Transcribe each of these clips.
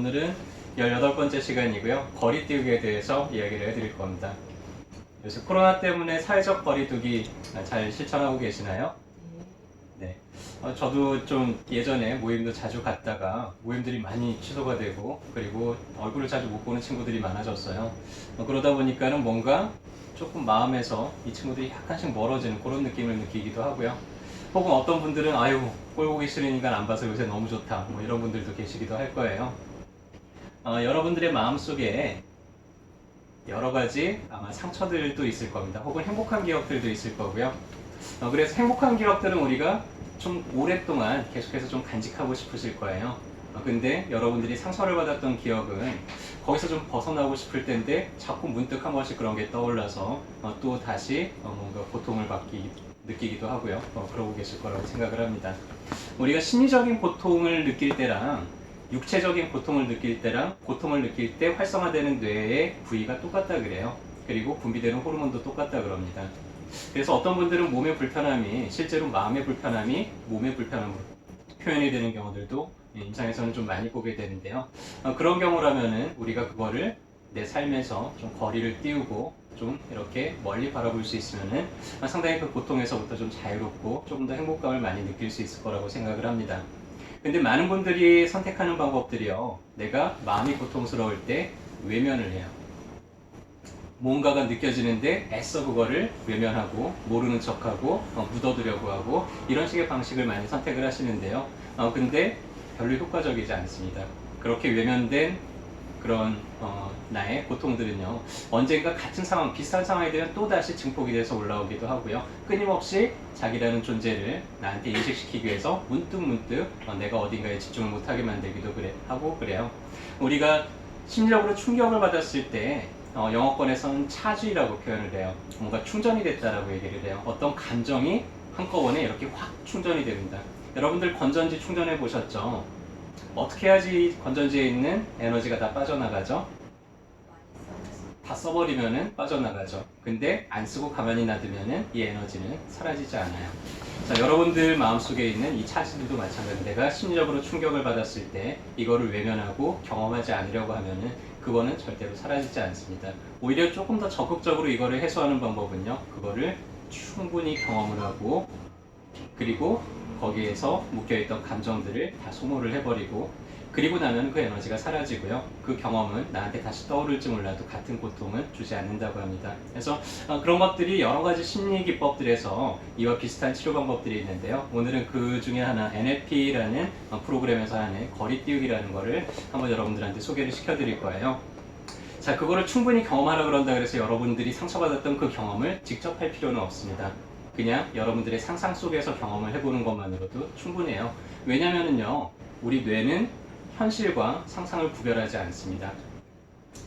오늘은 18번째 시간이고요. 거리 띄우기에 대해서 이야기를 해드릴 겁니다. 요새 코로나 때문에 사회적 거리두기 잘 실천하고 계시나요? 네. 어, 저도 좀 예전에 모임도 자주 갔다가 모임들이 많이 취소가 되고 그리고 얼굴을 자주 못 보는 친구들이 많아졌어요. 어, 그러다 보니까는 뭔가 조금 마음에서 이 친구들이 약간씩 멀어지는 그런 느낌을 느끼기도 하고요. 혹은 어떤 분들은 아유 꼴 보기 싫으니까 안 봐서 요새 너무 좋다 뭐 이런 분들도 계시기도 할 거예요. 어, 여러분들의 마음속에 여러 가지 아마 상처들도 있을 겁니다. 혹은 행복한 기억들도 있을 거고요. 어, 그래서 행복한 기억들은 우리가 좀 오랫동안 계속해서 좀 간직하고 싶으실 거예요. 어, 근데 여러분들이 상처를 받았던 기억은 거기서 좀 벗어나고 싶을 텐데 자꾸 문득 한 번씩 그런 게 떠올라서 어, 또 다시 어, 뭔가 고통을 받기 느끼기도 하고요. 어, 그러고 계실 거라고 생각을 합니다. 우리가 심리적인 고통을 느낄 때랑 육체적인 고통을 느낄 때랑 고통을 느낄 때 활성화되는 뇌의 부위가 똑같다 그래요. 그리고 분비되는 호르몬도 똑같다 그럽니다. 그래서 어떤 분들은 몸의 불편함이 실제로 마음의 불편함이 몸의 불편함으로 표현이 되는 경우들도 임상에서는 좀 많이 보게 되는데요. 어, 그런 경우라면은 우리가 그거를 내 삶에서 좀 거리를 띄우고 좀 이렇게 멀리 바라볼 수 있으면은 상당히 그 고통에서부터 좀 자유롭고 조금 더 행복감을 많이 느낄 수 있을 거라고 생각을 합니다. 근데 많은 분들이 선택하는 방법들이요. 내가 마음이 고통스러울 때 외면을 해요. 뭔가가 느껴지는데 애써 그거를 외면하고 모르는 척하고 어, 묻어두려고 하고 이런 식의 방식을 많이 선택을 하시는데요. 어, 근데 별로 효과적이지 않습니다. 그렇게 외면된 그런 어, 나의 고통들은요 언젠가 같은 상황 비슷한 상황이 되면 또 다시 증폭이 돼서 올라오기도 하고요. 끊임없이 자기라는 존재를 나한테 인식시키기 위해서 문득 문득 어, 내가 어딘가에 집중을 못하게 만들기도 그래 하고 그래요. 우리가 심리적으로 충격을 받았을 때 어, 영어권에서는 차주라고 표현을 해요. 뭔가 충전이 됐다라고 얘기를 해요. 어떤 감정이 한꺼번에 이렇게 확 충전이 됩니다. 여러분들 건전지 충전해 보셨죠? 어떻게 해야지 건전지에 있는 에너지가 다 빠져나가죠? 다 써버리면은 빠져나가죠. 근데 안 쓰고 가만히 놔두면은 이 에너지는 사라지지 않아요. 자, 여러분들 마음속에 있는 이 차지들도 마찬가지입니다. 내가 심리적으로 충격을 받았을 때 이거를 외면하고 경험하지 않으려고 하면은 그거는 절대로 사라지지 않습니다. 오히려 조금 더 적극적으로 이거를 해소하는 방법은요. 그거를 충분히 경험을 하고 그리고 거기에서 묶여있던 감정들을 다 소모를 해버리고 그리고 나면 그 에너지가 사라지고요. 그 경험은 나한테 다시 떠오를지 몰라도 같은 고통은 주지 않는다고 합니다. 그래서 어, 그런 것들이 여러 가지 심리 기법들에서 이와 비슷한 치료 방법들이 있는데요. 오늘은 그 중에 하나 NLP라는 어, 프로그램에서 하는 거리 띄우기라는 거를 한번 여러분들한테 소개를 시켜드릴 거예요. 자, 그거를 충분히 경험하라 그런다 그래서 여러분들이 상처받았던 그 경험을 직접 할 필요는 없습니다. 그냥 여러분들의 상상 속에서 경험을 해보는 것만으로도 충분해요. 왜냐면은요, 우리 뇌는 현실과 상상을 구별하지 않습니다.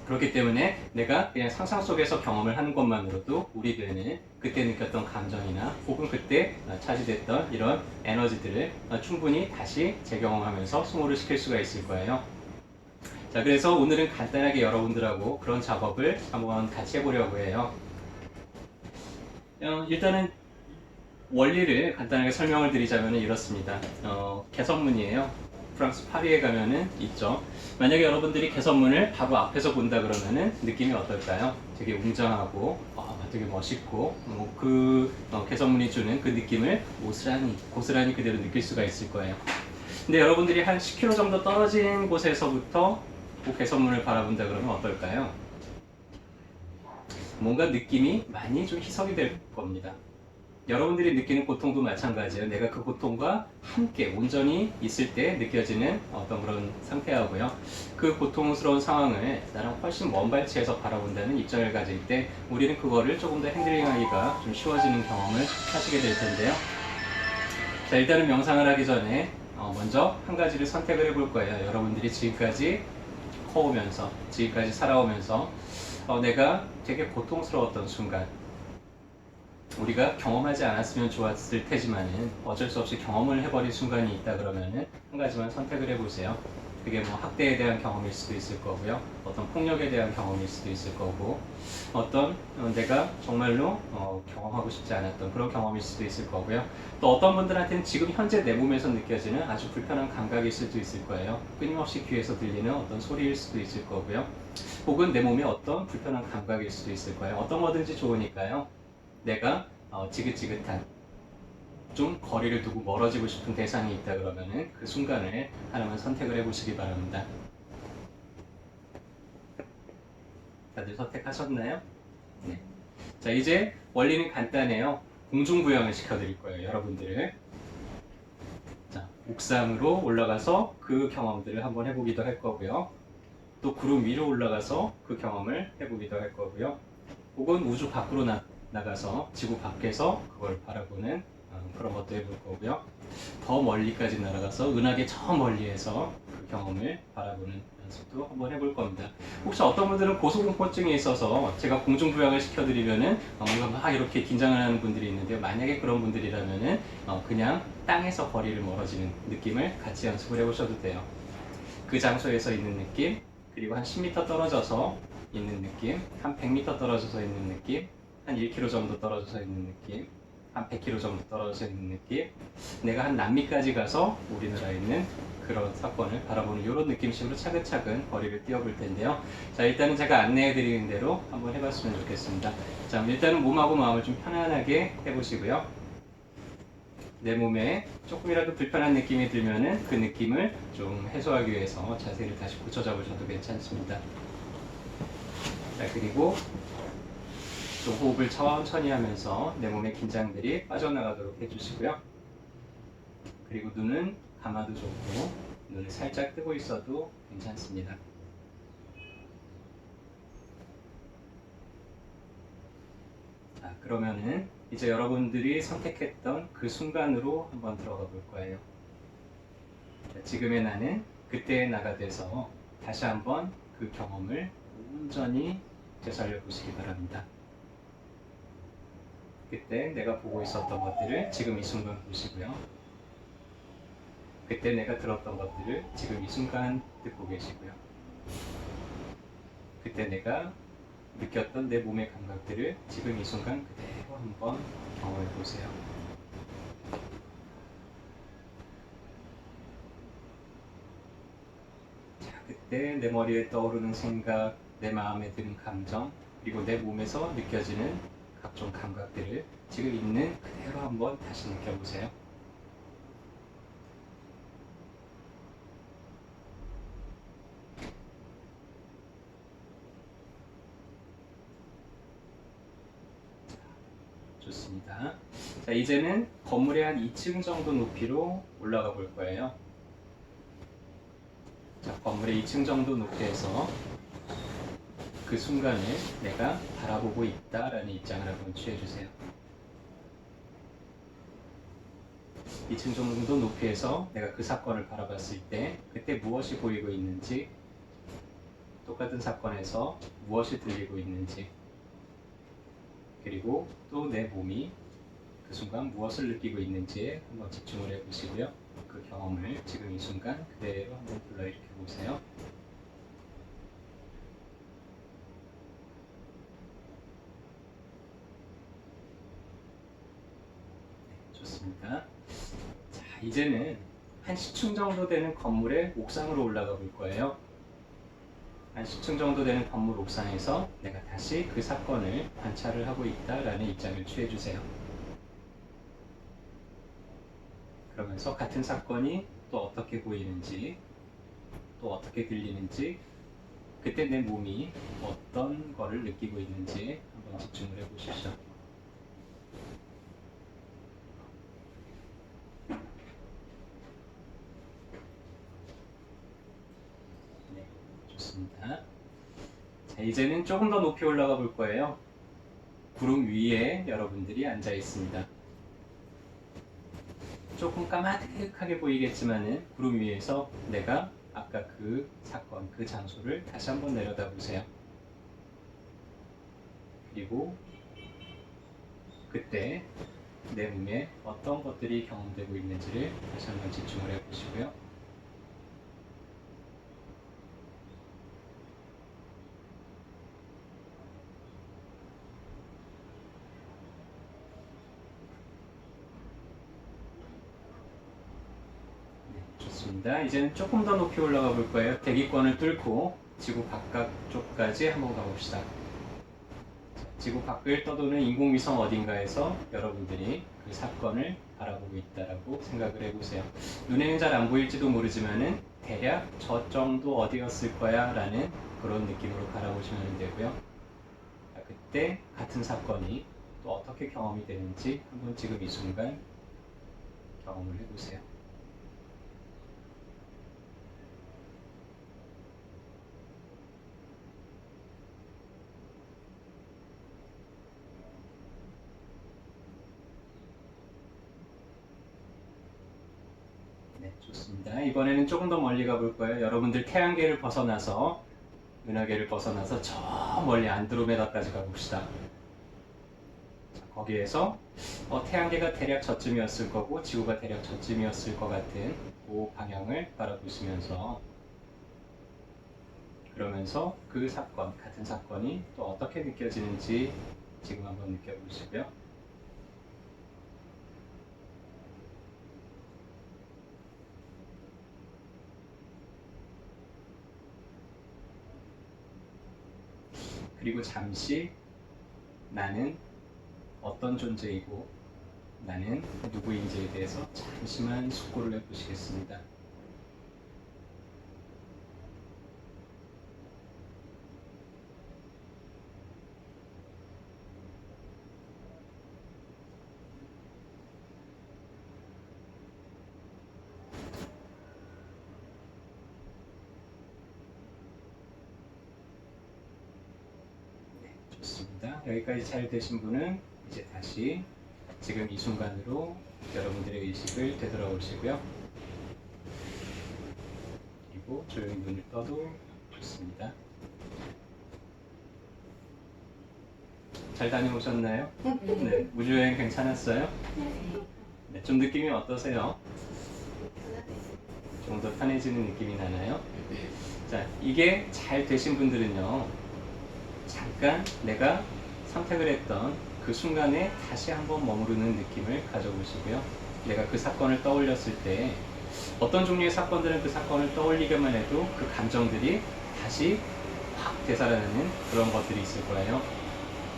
그렇기 때문에 내가 그냥 상상 속에서 경험을 하는 것만으로도 우리 뇌는 그때 느꼈던 감정이나 혹은 그때 차지됐던 이런 에너지들을 충분히 다시 재경험하면서 소모를 시킬 수가 있을 거예요. 자, 그래서 오늘은 간단하게 여러분들하고 그런 작업을 한번 같이 해보려고 해요. 어, 일단은 원리를 간단하게 설명을 드리자면 이렇습니다. 어, 개선문이에요. 프랑스 파리에 가면은 있죠. 만약에 여러분들이 개선문을 바로 앞에서 본다 그러면은 느낌이 어떨까요? 되게 웅장하고 어, 되게 멋있고 뭐 그 어, 개선문이 주는 그 느낌을 고스란히 고스란히 그대로 느낄 수가 있을 거예요. 근데 여러분들이 한 10km 정도 떨어진 곳에서부터 그 개선문을 바라본다 그러면 어떨까요? 뭔가 느낌이 많이 좀 희석이 될 겁니다. 여러분들이 느끼는 고통도 마찬가지예요. 내가 그 고통과 함께 온전히 있을 때 느껴지는 어떤 그런 상태하고요. 그 고통스러운 상황을 나랑 훨씬 먼 발치에서 바라본다는 입장을 가질 때 우리는 그거를 조금 더 핸들링하기가 좀 쉬워지는 경험을 하시게 될 텐데요. 자, 일단은 명상을 하기 전에 어, 먼저 한 가지를 선택을 해볼 거예요. 여러분들이 지금까지 커오면서, 지금까지 살아오면서 어, 내가 되게 고통스러웠던 순간, 우리가 경험하지 않았으면 좋았을 테지만은 어쩔 수 없이 경험을 해버린 순간이 있다 그러면은 한 가지만 선택을 해보세요. 그게 뭐 학대에 대한 경험일 수도 있을 거고요. 어떤 폭력에 대한 경험일 수도 있을 거고, 어떤 어, 내가 정말로 어, 경험하고 싶지 않았던 그런 경험일 수도 있을 거고요. 또 어떤 분들한테는 지금 현재 내 몸에서 느껴지는 아주 불편한 감각일 수도 있을 거예요. 끊임없이 귀에서 들리는 어떤 소리일 수도 있을 거고요. 혹은 내 몸에 어떤 불편한 감각일 수도 있을 거예요. 어떤 거든지 좋으니까요. 내가 어, 지긋지긋한 좀 거리를 두고 멀어지고 싶은 대상이 있다 그러면은 그 순간을 하나만 선택을 해보시기 바랍니다. 다들 선택하셨나요? 네. 자 이제 원리는 간단해요. 공중부양을 시켜드릴 거예요, 여러분들을. 자 옥상으로 올라가서 그 경험들을 한번 해보기도 할 거고요. 또 구름 위로 올라가서 그 경험을 해보기도 할 거고요. 혹은 우주 밖으로 나, 나가서 지구 밖에서 그걸 바라보는 어, 그런 것도 해볼 거고요. 더 멀리까지 날아가서 은하계 저 멀리에서 그 경험을 바라보는 연습도 한번 해볼 겁니다. 혹시 어떤 분들은 고소공포증이 있어서 제가 공중부양을 시켜드리면은 어, 뭔가 막 이렇게 긴장을 하는 분들이 있는데요. 만약에 그런 분들이라면은 어, 그냥 땅에서 거리를 멀어지는 느낌을 같이 연습을 해보셔도 돼요. 그 장소에서 있는 느낌, 그리고 한 10m 떨어져서 있는 느낌, 한 100m 떨어져서 있는 느낌, 한 1km 정도 떨어져서 있는 느낌, 한 100km 정도 떨어져 있는 느낌, 내가 한 남미까지 가서 우리나라에 있는 그런 사건을 바라보는 이런 느낌식으로 차근차근 거리를 뛰어볼 텐데요. 자, 일단은 제가 안내해 드리는 대로 한번 해봤으면 좋겠습니다. 자, 일단은 몸하고 마음을 좀 편안하게 해보시고요. 내 몸에 조금이라도 불편한 느낌이 들면은 그 느낌을 좀 해소하기 위해서 자세를 다시 고쳐 잡으셔도 괜찮습니다. 자, 그리고 좀 호흡을 천천히 하면서 내 몸의 긴장들이 빠져나가도록 해주시고요. 그리고 눈은 감아도 좋고 눈을 살짝 뜨고 있어도 괜찮습니다. 자, 그러면은 이제 여러분들이 선택했던 그 순간으로 한번 들어가 볼 거예요. 자, 지금의 나는 그때의 나가 돼서 다시 한번 그 경험을 온전히 되살려 보시기 바랍니다. 그때 내가 보고 있었던 것들을 지금 이 순간 보시고요. 그때 내가 들었던 것들을 지금 이 순간 듣고 계시고요. 그때 내가 느꼈던 내 몸의 감각들을 지금 이 순간 그대로 한번 경험해 보세요. 자, 그때 내 머리에 떠오르는 생각, 내 마음에 드는 감정, 그리고 내 몸에서 느껴지는 각종 감각들을 지금 있는 그대로 한번 다시 느껴보세요. 좋습니다. 자, 이제는 건물의 한 2층 정도 높이로 올라가 볼 거예요. 자, 건물의 2층 정도 높이에서 그 순간을 내가 바라보고 있다라는 입장을 한번 취해주세요. 2층 정도 높이에서 내가 그 사건을 바라봤을 때 그때 무엇이 보이고 있는지 똑같은 사건에서 무엇이 들리고 있는지 그리고 또 내 몸이 그 순간 무엇을 느끼고 있는지에 한번 집중을 해보시고요. 그 경험을 지금 이 순간 그대로 한번 불러일으켜 보세요. 네, 좋습니다. 자, 이제는 한 10층 정도 되는 건물의 옥상으로 올라가 볼 거예요. 한 10층 정도 되는 건물 옥상에서 내가 다시 그 사건을 관찰을 하고 있다라는 입장을 취해 주세요. 그러면서 같은 사건이 또 어떻게 보이는지, 또 어떻게 들리는지, 그때 내 몸이 어떤 거를 느끼고 있는지 한번 집중을 해 보십시오. 네, 좋습니다. 자, 이제는 조금 더 높이 올라가 볼 거예요. 구름 위에 여러분들이 앉아 있습니다. 조금 까마득하게 보이겠지만은 구름 위에서 내가 아까 그 사건, 그 장소를 다시 한번 내려다 보세요. 그리고 그때 내 몸에 어떤 것들이 경험되고 있는지를 다시 한번 집중을 해보시고요. 좋습니다. 이제는 조금 더 높이 올라가 볼 거예요. 대기권을 뚫고 지구 바깥쪽까지 한번 가봅시다. 자, 지구 밖을 떠도는 인공위성 어딘가에서 여러분들이 그 사건을 바라보고 있다라고 생각을 해보세요. 눈에는 잘 안 보일지도 모르지만은 대략 저 정도 어디였을 거야 라는 그런 느낌으로 바라보시면 되고요. 자, 그때 같은 사건이 또 어떻게 경험이 되는지 한번 지금 이 순간 경험을 해보세요. 네, 좋습니다. 이번에는 조금 더 멀리 가볼 거예요. 여러분들 태양계를 벗어나서 은하계를 벗어나서 저 멀리 안드로메다까지 가봅시다. 자, 거기에서 어, 태양계가 대략 저쯤이었을 거고 지구가 대략 저쯤이었을 것 같은 그 방향을 바라보시면서 그러면서 그 사건, 같은 사건이 또 어떻게 느껴지는지 지금 한번 느껴보시고요. 그리고 잠시 나는 어떤 존재이고 나는 누구인지에 대해서 잠시만 숙고를 해보시겠습니다. 네, 좋습니다. 여기까지 잘 되신 분은 이제 다시 지금 이 순간으로 여러분들의 의식을 되돌아오시고요. 그리고 조용히 눈을 떠도 좋습니다. 잘 다녀오셨나요? 네, 우주여행 괜찮았어요? 네, 좀 느낌이 어떠세요? 좀 더 편해지는 느낌이 나나요? 자, 이게 잘 되신 분들은요, 잠깐 내가 선택을 했던 그 순간에 다시 한번 머무르는 느낌을 가져보시고요. 내가 그 사건을 떠올렸을 때 어떤 종류의 사건들은 그 사건을 떠올리기만 해도 그 감정들이 다시 확 되살아나는 그런 것들이 있을 거예요.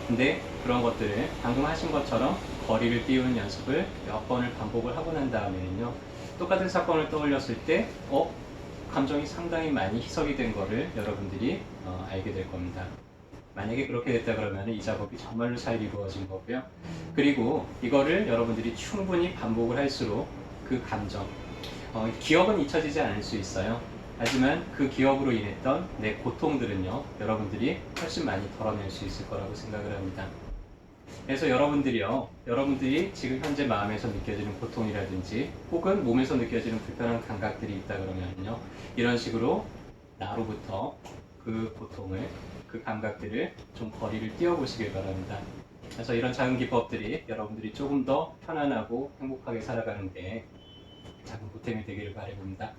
근데 그런 것들을 방금 하신 것처럼 거리를 띄우는 연습을 몇 번을 반복을 하고 난 다음에는요. 똑같은 사건을 떠올렸을 때, 어? 감정이 상당히 많이 희석이 된 거를 여러분들이 어, 알게 될 겁니다. 만약에 그렇게 됐다 그러면 이 작업이 정말로 잘 이루어진 거고요. 그리고 이거를 여러분들이 충분히 반복을 할수록 그 감정, 어, 기억은 잊혀지지 않을 수 있어요. 하지만 그 기억으로 인했던 내 고통들은요, 여러분들이 훨씬 많이 덜어낼 수 있을 거라고 생각을 합니다. 그래서 여러분들이요, 여러분들이 지금 현재 마음에서 느껴지는 고통이라든지 혹은 몸에서 느껴지는 불편한 감각들이 있다 그러면요, 이런 식으로 나로부터 그 고통을, 그 감각들을 좀 거리를 띄워보시길 바랍니다. 그래서 이런 작은 기법들이 여러분들이 조금 더 편안하고 행복하게 살아가는데 작은 보탬이 되기를 바라봅니다.